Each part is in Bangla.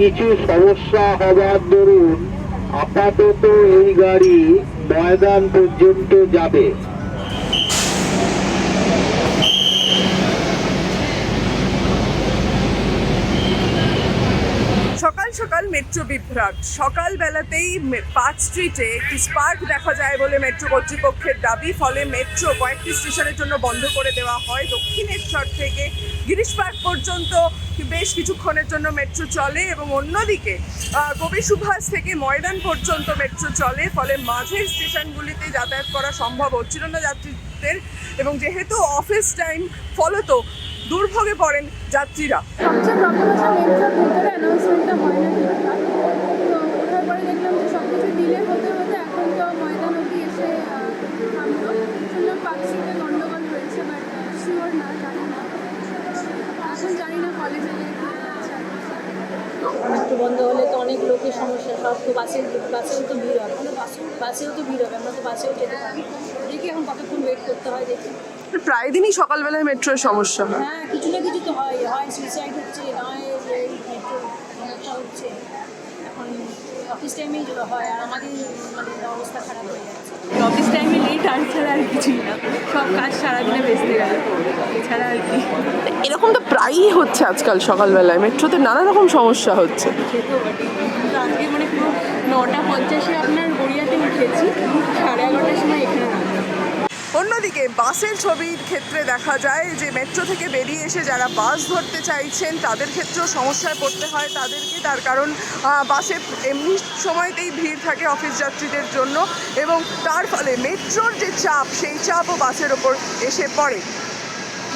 কিছু সমস্যা হওয়ার দরুন আপাতত এই গাড়ি ময়দান পর্যন্ত যাবে। সকাল মেট্রো বিভ্রাট। সকালবেলাতেই পার্ক স্ট্রিটে একটি স্পার্ক দেখা যায় বলে মেট্রো কর্তৃপক্ষের দাবি। ফলে মেট্রো কয়েকটি স্টেশনের জন্য বন্ধ করে দেওয়া হয়। দক্ষিণেশ্বর থেকে গিরিশ পার্ক পর্যন্ত বেশ কিছুক্ষণের জন্য মেট্রো চলে এবং অন্যদিকে কবি সুভাষ থেকে ময়দান পর্যন্ত মেট্রো চলে। ফলে মাঝের স্টেশনগুলিতে যাতায়াত করা সম্ভব হচ্ছিল না যাত্রীদের এবং যেহেতু অফিস টাইম ফলত দুর্ভোগে পড়েন যাত্রীরা। সবচেয়ে প্রবলেম হচ্ছে মেট্রোর ভেতরে অ্যানাউন্সমেন্টটা হয় না ঠিকঠাক তো ওঠার পরে দেখলাম যে সব কিছু ডিলে হতে হতে এখন তো ময়দান অবধি এসে আহ, থামলো। শুনলাম পার্ক স্ট্রিটে গন্ডগোল হয়েছে বাট শিওর না জানি না। এখন জানি না কলেজে বন্ধ হলে তো অনেক লোকের সমস্যা সব তো বাসে বাসেও তো ভিড় হবে। বাসেও তো ভিড় হবে আমরা তো বাসেও যেতে পারি দেখি এখন কতক্ষণ ওয়েট করতে হয় দেখি। প্রায় দিনই সকালবেলায় মেট্রোর সমস্যা হয়। হ্যাঁ কিছু না কিছু তো হয়। হয় সুইসাইড হচ্ছে নয় মেট্রো সমস্যা হচ্ছে। এখন অফিস টাইমেই হয় আর আমাদের মানে অবস্থা খারাপ হয়ে যাচ্ছে। অফিস টাইমে লেট আর ছাড়া আর কিছুই না। সব কাজ সারাদিনে বেসতে গেল এছাড়া আর কি। এরকম তো প্রায়ই হচ্ছে আজকাল সকালবেলায়। মেট্রোতে নানা রকম সমস্যা হচ্ছে। আজকে মানে পুরো নটা পঞ্চাশে আপনার গড়িয়াতে উঠেছি। সাড়ে এগারোটার সময় এখানে অন্যদিকে বাসের ছবির ক্ষেত্রে দেখা যায় যে মেট্রো থেকে বেরিয়ে এসে যারা বাস ধরতে চাইছেন, তাদের ক্ষেত্রেও সমস্যায় পড়তে হয় তাদেরকে। তার কারণ বাসে এমনি সময়তেই ভিড় থাকে অফিস যাত্রীদের জন্য এবং তার ফলে মেট্রোর যে চাপ, সেই চাপও বাসের ওপর এসে পড়ে।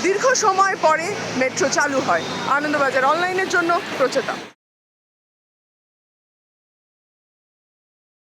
দীর্ঘ সময় পরে মেট্রো চালু হয়। আনন্দবাজার অনলাইনের জন্য প্রচেতা।